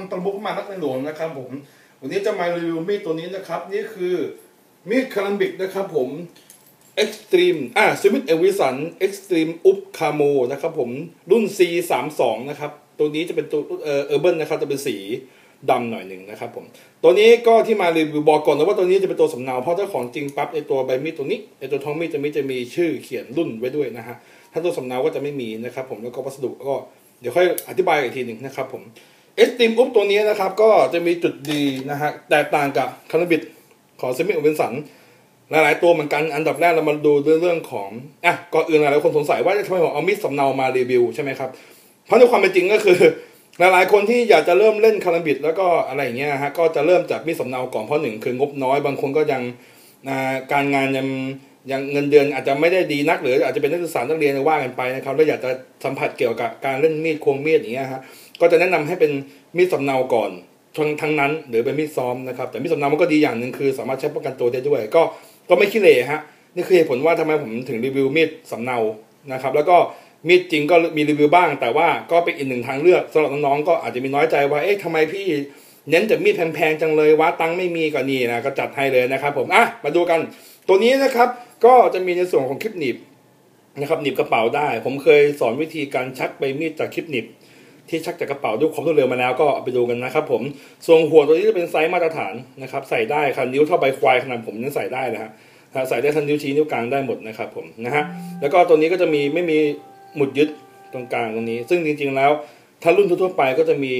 นะครับผมวันนี้จะมารีวิวมีดตัวนี้นะครับ นี่คือมีดคารัมบิกนะครับผม Extreme อ่าสมิธเอวิสัน Extreme อุปคาโมนะครับผมรุ่น C32 นะครับตัวนี้จะเป็นตัวเออเออร์เบิลนะครับจะเป็นสีดำหน่อยหนึ่งนะครับผมตัวนี้ก็ที่มารีวิวบอกก่อนนะว่าตัวนี้จะเป็นตัวสำเนาเพราะถ้าของจริงปั๊บในตัวใบมีดตัวนี้ในตัวท้องมีดจะมีจะมีชื่อเขียนรุ่นไว้ด้วยนะฮะถ้าตัวสำเนาก็จะไม่มีนะครับผมแล้วก็วัสดุก็เดี๋ยวค่อยอธิบายอีกทีหนึ่งนะครับผม เอสติมอุปตัวนี้นะครับ ก็จะมีจุดดีนะฮะแตกต่างกับคานาบิดของเซมิโอเวนสันหลายๆตัวเหมือนกันอันดับแรกเรามาดูเรื่องของอะก่อนอื่นหลายคนสงสัยว่าทำไมผมเอามีดสำเนามารีวิวใช่ไหมครับเพราะในความเป็นจริงก็คือ หลายๆคนที่อยากจะเริ่มเล่นคาราบิดแล้วก็อะไรอย่างเงี้ยฮะก็จะเริ่มจากมีดสำเนาก่อนเพราะหนึ่งคืองบน้อยบางคนก็ยังการงานยัง ยังเงินเดือนอาจจะไม่ได้ดีนักหรืออาจจะเป็นนักศึกษานักเรียนว่ากันไปนะครับแล้วอยากจะสัมผัสเกี่ยวกับการเล่นมีดควงมีดอย่างเงี้ยฮะก็จะแนะนำให้เป็นมีดสำเนาก่อนทั้งนั้นหรือเป็นมีดซ้อมนะครับ แต่มีดสำเนามันก็ดีอย่างหนึ่งคือ สามารถใช้ป้องกันตัวได้ด้วย ก็ก็ไม่ขี้เหร่ฮะนี่คือเหตุผลว่าทำไมผมถึงรีวิวมีดสำเนานะครับ แล้วก็มีดจริงก็มีรีวิวบ้าง แต่ว่าก็เป็นอีกหนึ่งทางเลือกสำหรับน้องๆก็อาจจะมีน้อยใจว่าเอ๊ะทำไมพี่เน้นแต่มีดแพงๆจังเลยว่าตังไม่มีก็นี่นะก็จัดให้เลยนะครับ ผมอะมาดูกัน ตัวนี้นะครับก็จะมีในส่วนของคลิปหนีบนะครับหนีบกระเป๋าได้ ผมเคยสอนวิธีการชักใบมีดจากคลิปหนีบที่ชักจากกระเป๋าด้วยความรวดเร็วมาแล้วก็ไปดูกันนะครับผมส่วนหัวตัวนี้จะเป็นไซส์มาตรฐานนะครับใส่ได้ครับนิ้วเท่าใบควายขนาดผมยังใส่ได้นะฮะใส่ได้ทั้งนิ้วชี้นิ้วกลางได้หมดนะครับผมนะฮะแล้วก็ตัวนี้ก็จะมีไม่มีหมุดยึดตรงกลางตรงนี้ ซึ่งจริงๆแล้วถ้ารุ่นทั่วไปก็จะมี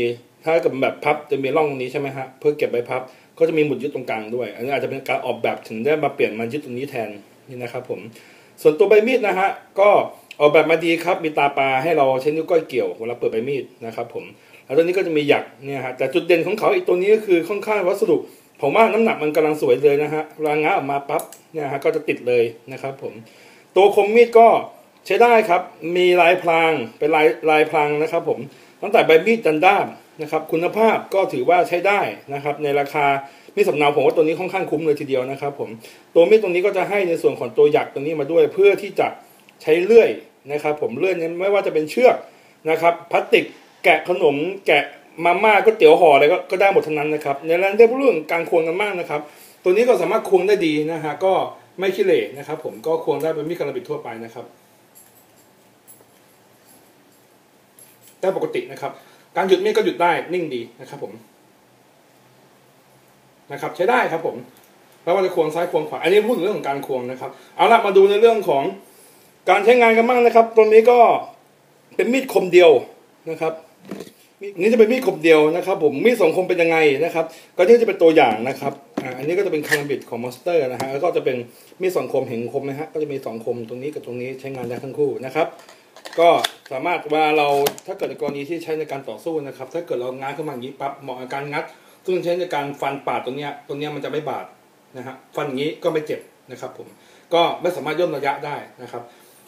ถ้ากับแบบพับจะมีร่องนี้ใช่ไหมฮะเพื่อเก็บใบพับ ก็จะมีหมุดยึดตรงกลางด้วย อันนี้อาจจะเป็นการออกแบบถึงได้มาเปลี่ยนมายึดตรงนี้แทนนี่นะครับผมส่วนตัวใบมีดนะฮะก็ออกแบบมาดีครับมีตาปลาให้เราใช้นิ้วก้อยเกี่ยวเวลาเปิดใบมีดนะครับผมแล้วตัวนี้ก็จะมีหยักเนี่ยฮะแต่จุดเด่นของเขาอีกตัวนี้ก็คือค่อนข้างวัสดุผมว่าน้ำหนักมันกำลังสวยเลยนะฮะรางงาออกมาปั๊บเนี่ยฮะก็จะติดเลยนะครับผมตัวคมมีดก็ใช้ได้ครับ มีลายพรางเป็นลายลายพรางนะครับผมตั้งแต่ใบมีดจันด้าม นะครับ คุณภาพก็ถือว่าใช้ได้นะครับ ในราคามีสำเนาผมว่าตัวนี้ค่อนข้างคุ้มเลยทีเดียวนะครับผมตัวมีดตรงนี้ก็จะให้ในส่วนของตัวหยักตรงนี้มาด้วย เพื่อที่จะใช้เลื่อยนะครับ ผมเลื่อยนี้ไม่ว่าจะเป็นเชือกนะครับพลาสติกแกะขนมแกะมาม่าก็เตี๋ยวห่ออะไรก็ได้หมดทั้งนั้นนะครับ ในเรื่องเรื่องการควงกันมากนะครับ ตัวนี้ก็สามารถควงได้ดีนะฮะก็ไม่ขี้เหร่นะครับ ผมก็ควงได้เป็นมีดคาราบิดทั่วไปนะครับได้ปกตินะครับ การหยุดมีดก็หยุดได้นิ่งดีนะครับผมนะครับใช้ได้ครับผมไม่ว่าจะควงซ้ายควงขวาอันนี้พูดถึงเรื่องของการควงนะครับ เอาละมาดูในเรื่องของการใช้งานกันบ้างนะครับ ตรงนี้ก็เป็นมีดคมเดียวนะครับนี่จะเป็นมีดคมเดียวนะครับ ผมมีดสองคมเป็นยังไงนะครับ ก็ที่จะเป็นตัวอย่างนะครับอันนี้ก็จะเป็นคาราบิดของมอสเตอร์นะฮะแล้วก็จะเป็นมีดสองคมเห็นคมไหมฮะก็จะมีสองคมตรงนี้กับตรงนี้ใช้งานได้ทั้งคู่นะครับ ก็สามารถว่าเราถ้าเกิดในกรณีที่ใช้ในการต่อสู้นะครับ ถ้าเกิดเราง้างขึ้นมาอย่างนี้ปั๊บเหมาะกับการงัด ซึ่งใช้ในการฟันปาดตรงเนี้ยตรงเนี้ยมันจะไม่บาดนะฮะฟันอย่างนี้ก็ไม่เจ็บนะครับผมก็ไม่สามารถย่นระยะได้นะครับ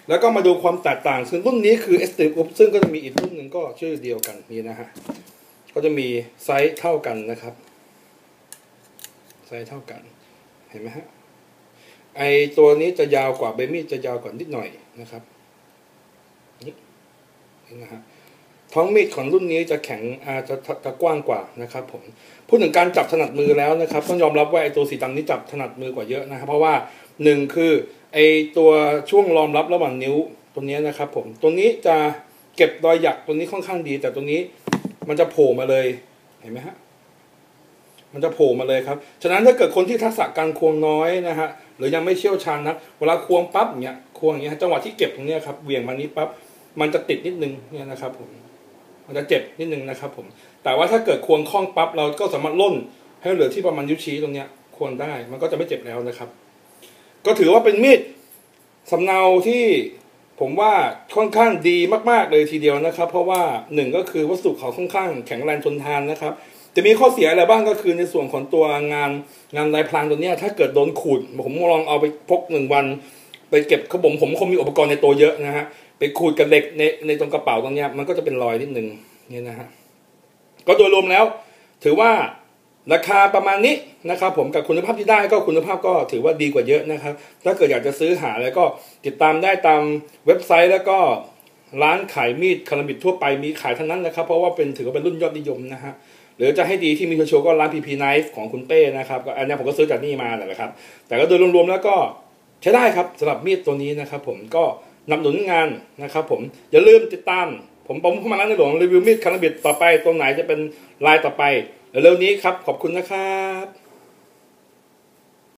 แล้วก็มาดูความแตกต่าง ซึ่งรุ่นนี้คือ s t u p ซึ่งก็จะมีอีกรุ่นหนึ่งก็ชื่อเดียวกันนี่นะฮะก็จะมีไซส์เท่ากันนะครับไซส์เท่ากันเห็นไหมฮะไอตัวนี้จะยาวกว่าเบมี่จะยาวกว่านิดหน่อยนะครับ นะฮะท้องมีดของรุ่นนี้จะแข็งอาจะจะกว้างกว่านะครับผมพูดถึงการจับถนัดมือแล้วนะครับ ต้องยอมรับว่าไอ้ตัวสีดำนี้จับถนัดมือกว่าเยอะนะครับ เพราะว่าหนึ่งคือไอ้ตัวช่วงรอมรับระหว่างนิ้วตัวนี้นะครับ ผมตัวนี้จะเก็บรอยหยักตัวนี้ค่อนข้างดี แต่ตัวนี้มันจะโผล่มาเลยเห็นไหมฮะมันจะโผล่มาเลยครับ ฉะนั้นถ้าเกิดคนที่ทักษะการควงน้อยนะฮะหรือยังไม่เชี่ยวชาญนะเวลาควงปั๊บเงี้ยควงอย่างเงี้ยจังหวะที่เก็บตรงนี้ครับเวียงมานี้ปั๊บ มันจะติดนิดนึงเนี่ยนะครับผมมันจะเจ็บนิดนึงนะครับผม แต่ว่าถ้าเกิดควงคล้องปั๊บเราก็สามารถล่นให้เหลือที่ประมาณนิ้วชี้ตรงเนี้ยควงได้มันก็จะไม่เจ็บแล้วนะครับ ก็ถือว่าเป็นมีดสำเนาที่ผมว่าค่อนข้างดีมาก ๆ เลยทีเดียวนะครับ เพราะว่าหนึ่งก็คือวัสดุเขาค่อนข้างแข็งแรงทนทานนะครับ จะมีข้อเสียอะไรบ้างก็คือในส่วนของตัวงานงานลายพรางตัวนี้ยถ้าเกิดโดนขูดผมลองเอาไปพกหนึ่งวัน ไปเก็บขาผมผมคงมีอุปกรณ์ในตัวเยอะนะฮะ ไปขูดกับเหล็กในในตรงกระเป๋าตรงนี้มันก็จะเป็นรอยนิดนึงนี่นะฮะก็โดยรวมแล้ว ถือว่าราคาประมาณนี้นะครับ ผมกับคุณภาพที่ได้ก็คุณภาพก็ถือว่าดีกว่าเยอะนะครับ ถ้าเกิดอยากจะซื้อหาแล้วก็ติดตามได้ตามเว็บไซต์แล้วก็ร้านขายมีดคาราบิดทั่วไปมีขายทั้งนั้นนะครับ เพราะว่าเป็นถือว่าเป็นรุ่นยอดนิยมนะฮะหรือจะให้ดีที่มีโชว์ก็ร้าน PP Knife ของคุณเต้นะครับอันนี้ผมก็ซื้อจากนี่มาแหละครับ แต่ก็โดยรวมๆแล้วก็ใช้ได้ครับสำหรับมีดตัวนี้นะครับ ผมก็ นำหนุนงานนะครับผมอย่าลืมติดตาม ผมปอมเข้ามาร้านในหลวงรีวิวมีดคาราบิดต่อไปตรงไหนจะเป็นลายต่อไปเร็วๆนี้ครับขอบคุณนะครับ